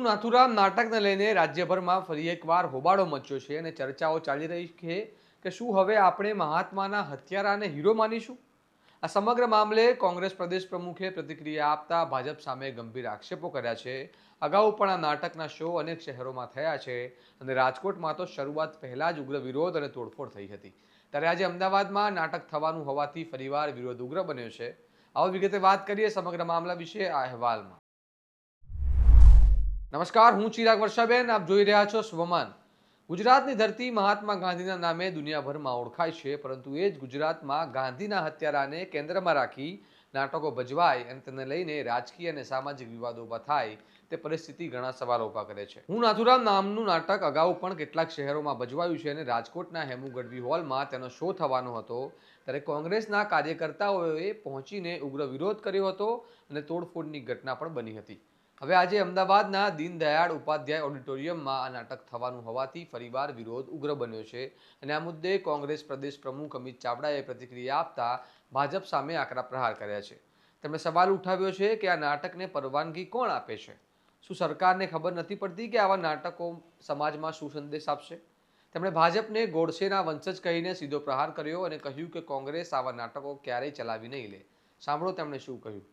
હું નાથુરામ નાટકને લઈને રાજ્યભરમાં ફરી એકવાર હોબાળો મચ્યો છે અને ચર્ચાઓ ચાલી રહી છે કે શું હવે આપણે મહાત્માના હત્યારાને હીરો માનીશું? આ સમગ્ર મામલે કોંગ્રેસ પ્રદેશ પ્રમુખે પ્રતિક્રિયા આપતા ભાજપ સામે ગંભીર આક્ષેપો કર્યા છે. અગાઉ પણ આ નાટકના શો અનેક શહેરોમાં થયા છે અને રાજકોટમાં તો શરૂઆત પહેલા જ ઉગ્ર વિરોધ અને તોડફોડ થઈ હતી. ત્યારે આજે અમદાવાદમાં નાટક થવાનું હોવાથી ફરીવાર વિરોધ ઉગ્ર બન્યો છે. આવો વિગતે વાત કરીએ સમગ્ર મામલા વિશે આ અહેવાલમાં. નમસ્કાર, હું ચિરાગ વર્ષાબેન, આપ જોઈ રહ્યા છો સ્વમાન. ગુજરાતની ધરતી મહાત્મા ગાંધીના નામે દુનિયાભરમાં ઓળખાય છે, પરંતુ એ જ ગુજરાતમાં ગાંધીના હત્યારાને કેન્દ્રમાં રાખી નાટકો ભજવાય અને તેને લઈને રાજકીય અને સામાજિક વિવાદો ઊભા થાય, તે પરિસ્થિતિ ઘણા સવાલો ઊભા કરે છે. હું નાથુરામ નામનું નાટક અગાઉ પણ કેટલાક શહેરોમાં ભજવાયું છે અને રાજકોટના હેમુ ગઢવી હોલમાં તેનો શો થવાનો હતો, ત્યારે કોંગ્રેસના કાર્યકર્તાઓએ પહોંચીને ઉગ્ર વિરોધ કર્યો હતો અને તોડફોડની ઘટના પણ બની હતી. હવે આજે અમદાવાદના દીનદયાળ ઉપાધ્યાય ઓડિટોરિયમમાં આ નાટક થવાનું હોવાથી ફરીવાર વિરોધ ઉગ્ર બન્યો છે અને આ મુદ્દે કોંગ્રેસ પ્રદેશ પ્રમુખ અમિત ચાવડાએ પ્રતિક્રિયા આપતા ભાજપ સામે આકરા પ્રહાર કર્યા છે. તેમણે સવાલ ઉઠાવ્યો છે કે આ નાટકને પરવાનગી કોણ આપે છે? શું સરકારને ખબર નથી પડતી કે આવા નાટકો સમાજમાં શું સંદેશ આપશે? તેમણે ભાજપને ગોડસેના વંશજ કહીને સીધો પ્રહાર કર્યો અને કહ્યું કે કોંગ્રેસ આવા નાટકો ક્યારેય ચલાવી નહીં લે. સાંભળો તેમણે શું કહ્યું.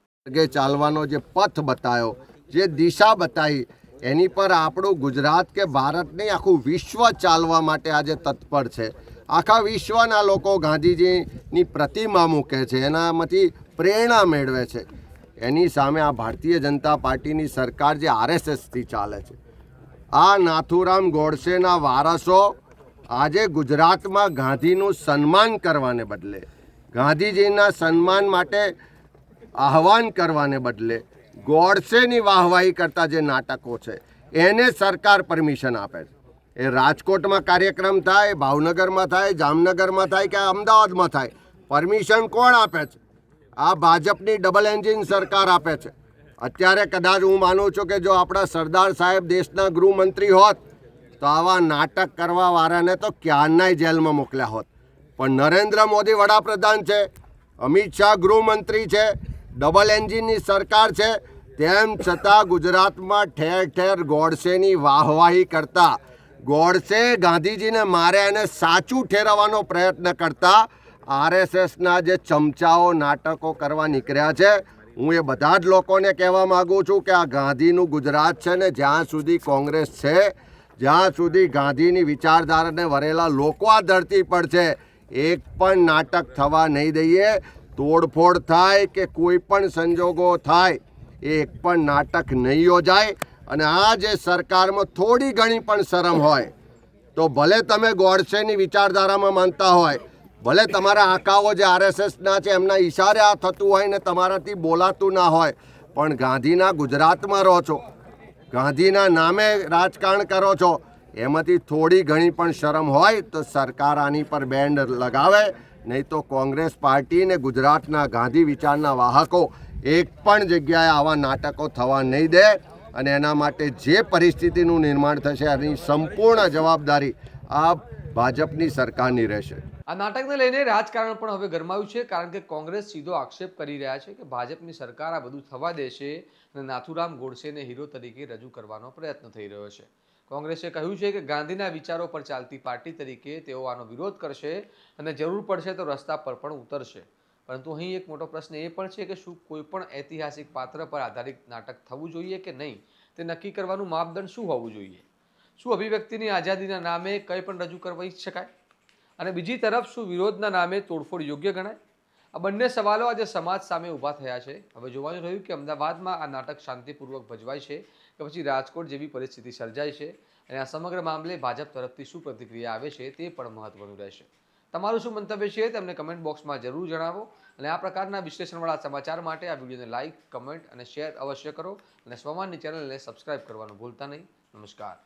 ચાલવાનો જે પથ બતાવ્યો જે દિશા બતાવી, એની પર આપણું ગુજરાત કે ભારત નહીં, આખું વિશ્વ ચાલવા માટે આજે તત્પર છે. આખા વિશ્વના લોકો ગાંધીજીની પ્રતિમા મૂકે છે, એનામાંથી પ્રેરણા મેળવે છે. એની સામે આ ભારતીય જનતા પાર્ટીની સરકાર જે આરએસએસથી ચાલે છે. આ નાથુરામ ગોડસેના વારસો આજે ગુજરાતમાં ગાંધીનું સન્માન કરવાને બદલે, ગાંધીજીના સન્માન માટે આહવાન કરવાને બદલે ગોડસેની વાહવાહી કરતા જે નાટકો છે, એને સરકાર પરમિશન આપે છે. એ રાજકોટમાં કાર્યક્રમ થાય, ભાવનગરમાં થાય, જામનગરમાં થાય કે અમદાવાદમાં થાય, પરમિશન કોણ આપે છે? આ ભાજપની ડબલ એન્જિન સરકાર આપે છે. અત્યારે કદાચ હું માનું છું કે જો આપણા સરદાર સાહેબ દેશના ગૃહમંત્રી હોત, તો આવા નાટક કરવા વાળાને તો ક્યારનાય જેલમાં મોકલ્યા હોત. પણ નરેન્દ્ર મોદી વડાપ્રધાન છે, અમિત શાહ ગૃહમંત્રી છે ડબલ એન્જિનની સરકાર છે, તેમ છતાં ગુજરાતમાં ઠેર ઠેર ગોડસેની વાહવાહી કરતા. ગોડસે ગાંધીજીને માર્યા એને સાચું ઠેરવવાનો પ્રયત્ન કરતા આરએસએસના જે ચમચાઓ, નાટકો કરવા નીકળ્યા છે, હું એ બધા જ લોકોને કહેવા માગું છું કે આ ગાંધીનું ગુજરાત છે ને જ્યાં સુધી કોંગ્રેસ છે, જ્યાં સુધી ગાંધીની વિચારધારાને વરેલા લોકો આ ધરતી પર છે, એક પણ નાટક થવા નહીં દઈએ. તોડફોડ થાય કે કોઈ પણ સંજોગો થાય, એક પણ નાટક નહીં યોજાય અને આ જે સરકારમાં થોડી ઘણી પણ શરમ હોય, તો ભલે તમે ગોડસેની વિચારધારામાં માનતા હોય, ભલે તમારા આકાઓ જે આરએસએસના છે એમના ઈશારે આ થતું હોય ને તમારાથી બોલાતું ના હોય, પણ ગાંધીના ગુજરાતમાં રહો છો, ગાંધીના નામે રાજકારણ કરો છો એમાંથી થોડી ઘણી પણ શરમ હોય તો સરકાર આની પર બેન્ડ લગાવે, નહીં તો કોંગ્રેસ પાર્ટી ને ગુજરાતના ગાંધી વિચારના વાહકો એક પણ જગ્યાએ આવા નાટકો થવા નહીં દે અને એના માટે જે પરિસ્થિતિનું નિર્માણ થશે એની સંપૂર્ણ જવાબદારી આ ભાજપની સરકારની રહેશે. આ નાટકને લઈને રાજકારણ પણ હવે ગરમાયું છે, કારણ કે કોંગ્રેસ સીધો આક્ષેપ કરી રહ્યા છે કે ભાજપની સરકાર આ બધું થવા દેશે અને નાથુરામ ગોડસેને હીરો તરીકે રજૂ કરવાનો પ્રયત્ન થઈ રહ્યો છે. કોંગ્રેસે કહ્યું છે કે ગાંધીના વિચારો પર ચાલતી પાર્ટી તરીકે તેઓ આનો વિરોધ કરશે અને જરૂર પડશે તો રસ્તા પર પણ ઉતરશે. પરંતુ અહીં એક મોટો પ્રશ્ન એ પણ છે કે શું કોઈ પણ ઐતિહાસિક પાત્ર પર આધારિત નાટક થવું જોઈએ કે નહીં? તે નક્કી કરવાનું માપદંડ શું હોવું જોઈએ? શું અભિવ્યક્તિની આઝાદીના નામે કંઈ પણ રજૂ ઈચ્છ શકાય? અને બીજી તરફ શું વિરોધના નામે તોડફોડ યોગ્ય ગણાય? આ બંને સવાલો આજે સમાજ સામે ઊભા થયા છે. હવે જોવાનું રહ્યું કે અમદાવાદમાં આ નાટક શાંતિપૂર્વક ભજવાય છે કે પછી રાજકોટ જેવી પરિસ્થિતિ સર્જાય છે અને આ સમગ્ર મામલે ભાજપ તરફથી શું પ્રતિક્રિયા આવે છે તે પણ મહત્વનું રહેશે. તમારું શું મંતવ્ય છે તમને કમેન્ટ બોક્સમાં જરૂર જણાવો અને આ પ્રકારના વિશ્લેષણવાળા સમાચાર માટે આ વિડીયોને લાઇક કમેન્ટ અને શેર અવશ્ય કરો અને સ્વમાનની ચેનલને સબસ્ક્રાઇબ કરવાનું ભૂલતા નહીં. નમસ્કાર.